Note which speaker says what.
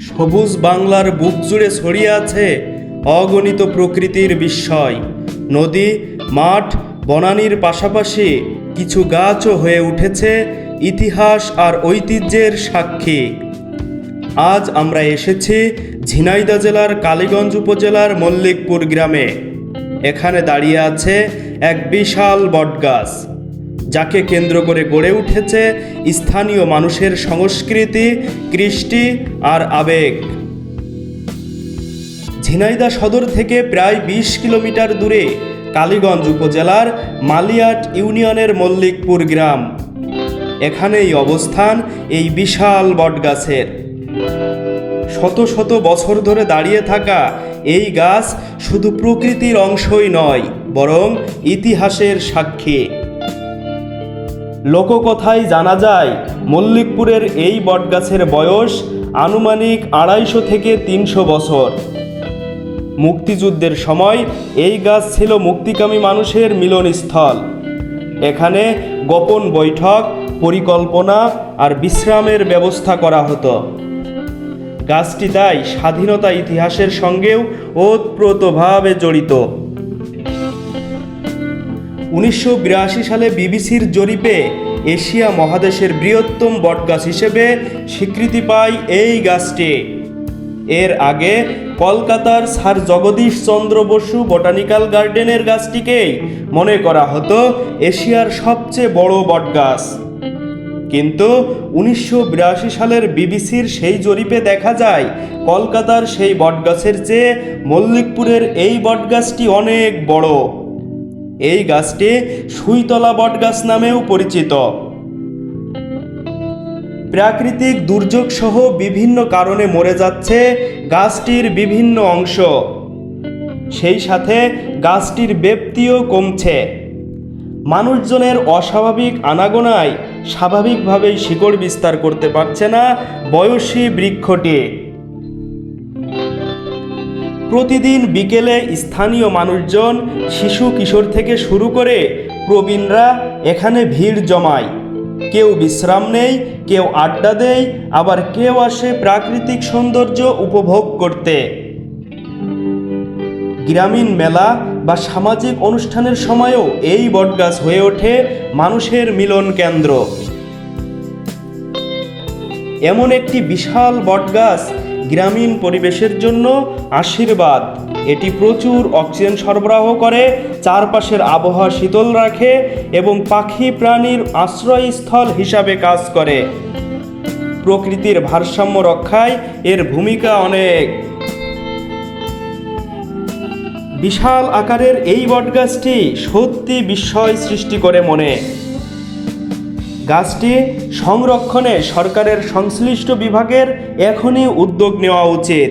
Speaker 1: সবুজ বাংলার বুক জুড়ে ছড়িয়ে আছে অগণিত প্রকৃতির বিস্ময়। নদী, মাঠ, বনানীর পাশাপাশি কিছু গাছও হয়ে উঠেছে ইতিহাস আর ঐতিহ্যের সাক্ষী। আজ আমরা এসেছি ঝিনাইদা জেলার কালীগঞ্জ উপজেলার মল্লিকপুর গ্রামে। এখানে দাঁড়িয়ে আছে এক বিশাল বটগাছ। যাকে কেন্দ্র করে গড়ে উঠেছে স্থানীয় মানুষের সংস্কৃতি, কৃষ্টি আর আবেগ। ঝিনাইদা সদর থেকে প্রায় বিশ কিলোমিটার দূরে কালীগঞ্জ উপজেলার মালিয়াট ইউনিয়নের মল্লিকপুর গ্রাম। এখানেই অবস্থান এই বিশাল বটগাছের। শত শত বছর ধরে দাঁড়িয়ে থাকা এই গাছ শুধু প্রকৃতির অংশই নয়, বরং ইতিহাসের সাক্ষী। লোককথায় জানা যায়, মল্লিকপুরের এই বটগাছের বয়স আনুমানিক আড়াইশো থেকে তিনশো বছর। মুক্তিযুদ্ধের সময় এই গাছ ছিল মুক্তিকামী মানুষের মিলনস্থল। এখানে গোপন বৈঠক, পরিকল্পনা আর বিশ্রামের ব্যবস্থা করা হতো। গাছটি তাই স্বাধীনতা ইতিহাসের সঙ্গেও ওতপ্রোতভাবে জড়িত। উনিশশো বিরাশি সালে বিবিসির জরিপে এশিয়া মহাদেশের বৃহত্তম বটগাছ হিসেবে স্বীকৃতি পায় এই গাছটি। এর আগে কলকাতার স্যার জগদীশ চন্দ্র বসু বটানিক্যাল গার্ডেনের গাছটিকেই মনে করা হতো এশিয়ার সবচেয়ে বড় বটগাছ। কিন্তু উনিশশো বিরাশি সালের বিবিসির সেই জরিপে দেখা যায়, কলকাতার সেই বটগাছের চেয়ে মল্লিকপুরের এই বটগাছটি অনেক বড়। এই গাছটি সুইতলা বটগাছ নামেও পরিচিত। প্রাকৃতিক দুর্যোগ সহ বিভিন্ন কারণে মরে যাচ্ছে গাছটির বিভিন্ন অংশ। সেই সাথে গাছটির ব্যাপ্তিও কমছে। মানুষজনের অস্বাভাবিক আনাগোনায় স্বাভাবিকভাবেই শিকড় বিস্তার করতে পারছে না বয়সী বৃক্ষটি। প্রতিদিন বিকেলে স্থানীয় মানুষজন, শিশু কিশোর থেকে শুরু করে প্রবীণরা এখানে ভিড় জমায়। কেউ বিশ্রাম নেই, কেউ আড্ডা দেয়, আবার কেউ আসে প্রাকৃতিক সৌন্দর্য উপভোগ করতে। গ্রামীণ মেলা বা সামাজিক অনুষ্ঠানের সময়ও এই বটগাছ হয়ে ওঠে মানুষের মিলন কেন্দ্র। এমন একটি বিশাল বটগাছ গ্রামীণ পরিবেশের জন্য আশীর্বাদ। এটি প্রচুর অক্সিজেন সরবরাহ করে, চারপাশের আবহাওয়া শীতল রাখে এবং পাখি প্রাণীর আশ্রয়স্থল হিসাবে কাজ করে। প্রকৃতির ভারসাম্য রক্ষায় এর ভূমিকা অনেক। বিশাল আকারের এই বটগাছটি সত্যি বিস্ময় সৃষ্টি করে মনে। গাছটি সংরক্ষণে সরকারের সংশ্লিষ্ট বিভাগের এখনই উদ্যোগ নেওয়া উচিত।